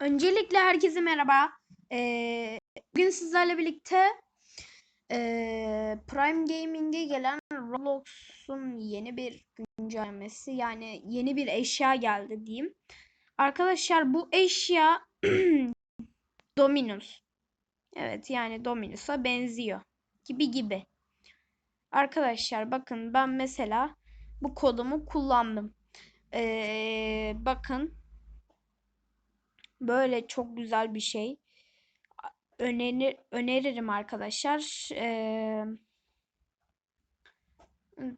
Öncelikle herkese merhaba. Ee, bugün sizlerle birlikte ee, Prime Gaming'e gelen Roblox'un yeni bir güncellemesi yani yeni bir eşya geldi diyeyim. Arkadaşlar bu eşya Dominus. Evet yani Dominus'a benziyor. Gibi gibi. Arkadaşlar bakın ben mesela bu kodumu kullandım. Ee, bakın Böyle çok güzel bir şey. Önerir, öneririm arkadaşlar. Ee,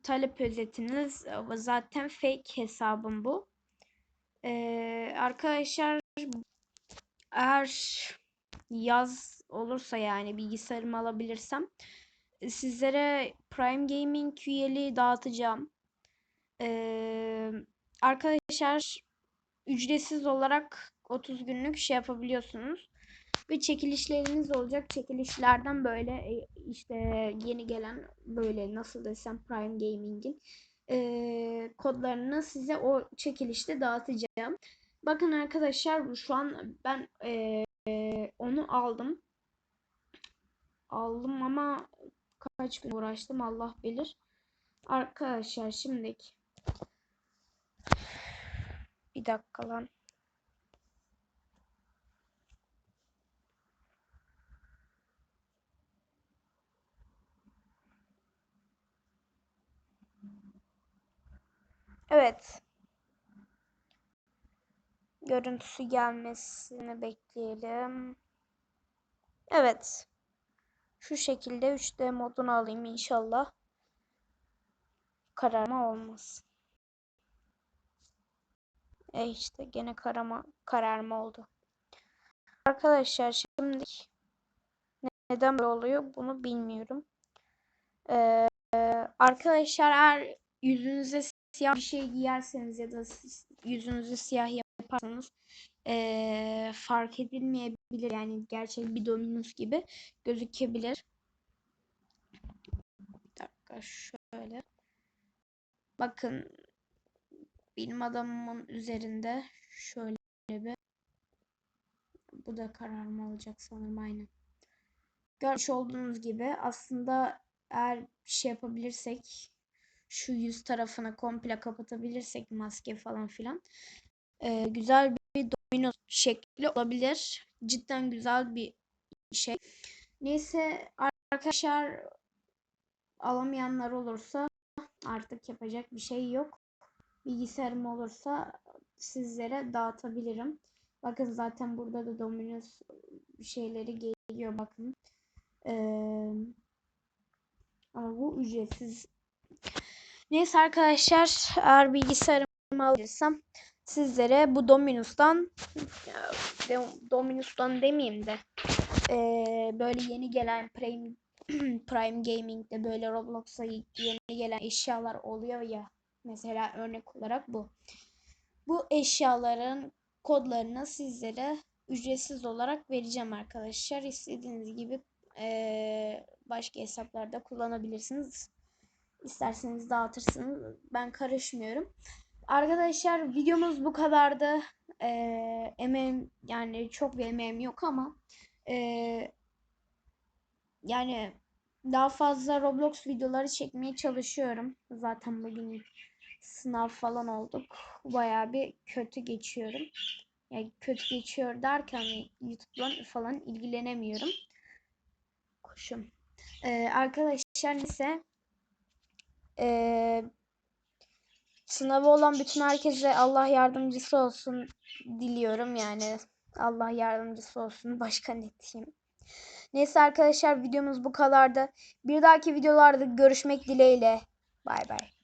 talep özetiniz zaten fake hesabım bu. Ee, arkadaşlar eğer yaz olursa yani bilgisayarımı alabilirsem sizlere Prime Gaming üyeliği dağıtacağım. Ee, arkadaşlar ücretsiz olarak 30 günlük şey yapabiliyorsunuz. Ve çekilişleriniz olacak. Çekilişlerden böyle e, işte yeni gelen böyle nasıl desem Prime Gaming'in e, kodlarını size o çekilişte dağıtacağım. Bakın arkadaşlar şu an ben e, onu aldım. Aldım ama kaç gün uğraştım Allah bilir. Arkadaşlar şimdiki bir dakika lan. Evet. Görüntüsü gelmesini bekleyelim. Evet. Şu şekilde 3D modunu alayım inşallah. Kararma olmaz. E işte gene karama, kararma oldu. Arkadaşlar şimdi neden böyle oluyor bunu bilmiyorum. Ee, arkadaşlar eğer yüzünüze siyah bir şey giyerseniz ya da yüzünüzü siyah yaparsanız ee, fark edilmeyebilir. Yani gerçek bir dominus gibi gözükebilir. Bir dakika şöyle. Bakın benim adamımın üzerinde şöyle bir bu da kararma olacak sanırım aynen. Görmüş olduğunuz gibi aslında eğer bir şey yapabilirsek şu yüz tarafını komple kapatabilirsek maske falan filan e, güzel bir domino şekli olabilir. Cidden güzel bir şey. Neyse arkadaşlar alamayanlar olursa artık yapacak bir şey yok. Bilgisayarım olursa sizlere dağıtabilirim. Bakın zaten burada da Dominos şeyleri geliyor bakın. Ee, ama bu ücretsiz Neyse arkadaşlar eğer bilgisayarımı alırsam sizlere bu Dominus'tan Dominus'tan demeyeyim de e, böyle yeni gelen Prime Prime Gaming'de böyle Roblox'a yeni gelen eşyalar oluyor ya mesela örnek olarak bu. Bu eşyaların kodlarını sizlere ücretsiz olarak vereceğim arkadaşlar. İstediğiniz gibi e, başka hesaplarda kullanabilirsiniz. İsterseniz dağıtırsınız. Ben karışmıyorum. Arkadaşlar videomuz bu kadardı. Ee, emeğim yani çok bir emeğim yok ama e, yani daha fazla Roblox videoları çekmeye çalışıyorum. Zaten bugün sınav falan olduk. Baya bir kötü geçiyorum. Yani kötü geçiyor derken YouTube'dan falan ilgilenemiyorum. Kuşum. Ee, arkadaşlar neyse ee, sınavı olan bütün herkese Allah yardımcısı olsun diliyorum yani. Allah yardımcısı olsun. Başka ne diyeyim. Neyse arkadaşlar videomuz bu kadardı. Bir dahaki videolarda görüşmek dileğiyle. Bay bay.